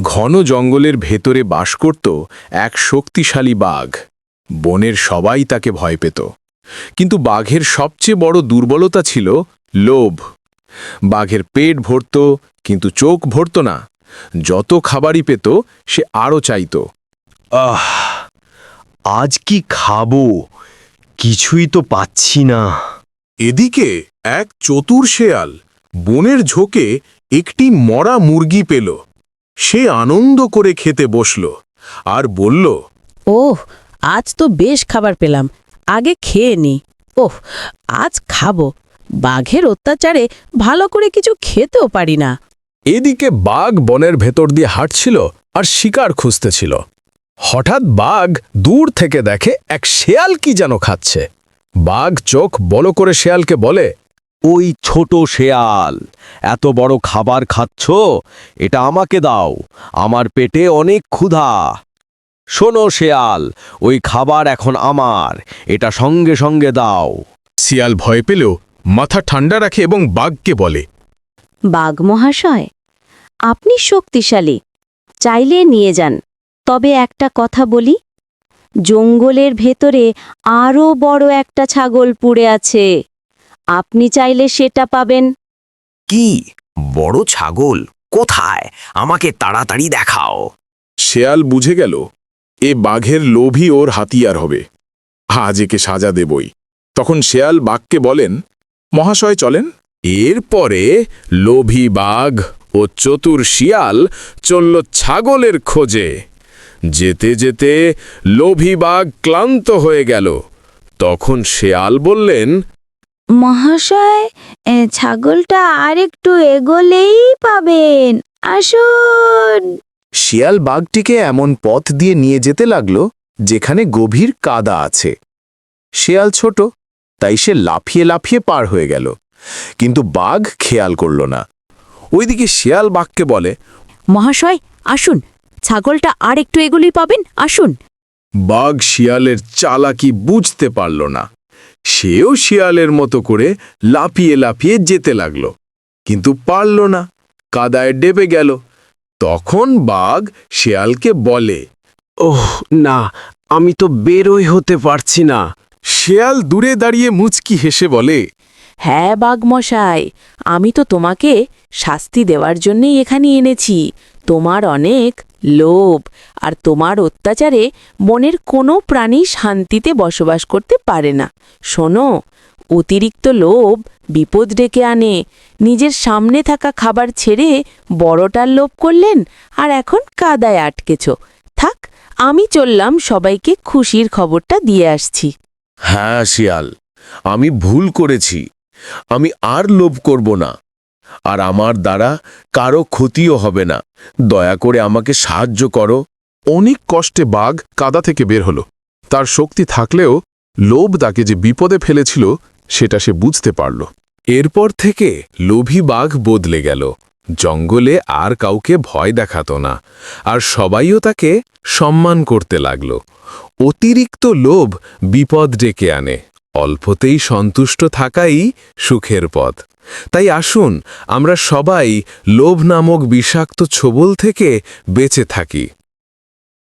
ঘন জঙ্গলের ভেতরে বাস করত এক শক্তিশালী বাঘ। বনের সবাই তাকে ভয় পেত। কিন্তু বাঘের সবচেয়ে বড় দুর্বলতা ছিল লোভ। বাঘের পেট ভরত, কিন্তু চোখ ভরত না। যত খাবারই পেত, সে আরও চাইত। আহ, আজ কি খাব? কিছুই তো পাচ্ছি না। এদিকে এক চতুর শেয়াল বনের ঝোঁকে একটি মরা মুরগি পেল। সে আনন্দ করে খেতে বসল আর বলল ওহ আজ তো বেশ খাবার পেলাম। আগে খেয়ে নি। ওহ আজ খাব। বাঘের অত্যাচারে ভালো করে কিছু খেতেও পারি না। এদিকে বাঘ বনের ভেতর দিয়ে হাঁটছিল আর শিকার খুঁজতেছিল হঠাৎ বাঘ দূর থেকে দেখে এক শেয়াল কি যেন খাচ্ছে। বাঘ চোখ বলো করে শেয়ালকে বলে ওই ছোট শেয়াল। এত বড় খাবার খাচ্ছ? এটা আমাকে দাও। আমার পেটে অনেক ক্ষুধা। শোনো শেয়াল ওই খাবার এখন আমার। এটা সঙ্গে সঙ্গে দাও। শিয়াল ভয় পেলেও মাথা ঠান্ডা রাখে এবং বাঘকে বলে বাঘ মহাশয় আপনি শক্তিশালী। চাইলে নিয়ে যান। তবে একটা কথা বলি জঙ্গলের ভেতরে আরও বড় একটা ছাগল পুড়ে আছে। আপনি চাইলে সেটা পাবেন। কি? বড় ছাগল? কোথায়? আমাকে তাড়াতাড়ি দেখাও। শেয়াল বুঝে গেল এ বাঘের লোভই ওর হাতিয়ার হবে। আজ একে সাজা দেবই। তখন শেয়াল বাঘকে বলেন মহাশয় চলেন। এরপরে লোভী বাঘ ও চতুর শিয়াল চলল ছাগলের খোঁজে। যেতে যেতে লোভী বাঘ ক্লান্ত হয়ে গেল। তখন শেয়াল বললেন মহাশয় ছাগলটা আর একটু এগোলেই পাবেন। আসুন। শিয়াল বাঘটিকে এমন পথ দিয়ে নিয়ে যেতে লাগল যেখানে গভীর কাদা আছে। শিয়াল ছোট তাই সে লাফিয়ে লাফিয়ে পার হয়ে গেল। কিন্তু বাঘ খেয়াল করল না। ওইদিকে শিয়াল বাঘকে বলে মহাশয় আসুন। ছাগলটা আর একটু এগুলি পাবেন আসুন। বাঘ শিয়ালের চালাকি বুঝতে পারল না। সেও শিয়ালের মতো করে লাফিয়ে লাফিয়ে যেতে লাগল। কিন্তু পারল না কাদায় ডেবে গেল। তখন বাঘ শিয়ালকে বলে ওহ না আমি তো বেরোই হতে পারছি না। শেয়াল দূরে দাঁড়িয়ে মুচকি হেসে বলে হ্যাঁ বাঘমশাই আমি তো তোমাকে শাস্তি দেওয়ার জন্যই এখানে এনেছি। তোমার অনেক লোভ আর তোমার অত্যাচারে বনের কোনো প্রাণী শান্তিতে বসবাস করতে পারে না। শোনো, অতিরিক্ত লোভ বিপদ ডেকে আনে। নিজের সামনে থাকা খাবার ছেড়ে বড়টার লোভ করলেন আর এখন কাদায় আটকেছ। থাক, আমি চললাম, সবাইকে খুশির খবরটা দিয়ে আসছি। হ্যাঁ শিয়াল, আমি ভুল করেছি। আমি আর লোভ করব না। আর আমার দ্বারা কারও ক্ষতিও হবে না। দয়া করে আমাকে সাহায্য করো। অনেক কষ্টে বাঘ কাদা থেকে বের হলো। তার শক্তি থাকলেও লোভ তাকে যে বিপদে ফেলেছিল, সেটা সে বুঝতে পারল। এরপর থেকে লোভী বাঘ বদলে গেল। জঙ্গলে আর কাউকে ভয় দেখাত না, আর সবাইও তাকে সম্মান করতে লাগল। অতিরিক্ত লোভ বিপদ ডেকে আনে। অল্পতেই সন্তুষ্ট থাকাই সুখের পথ। তাই আসুন আমরা সবাই লোভ নামক বিষাক্ত ছবল থেকে বেঁচে থাকি।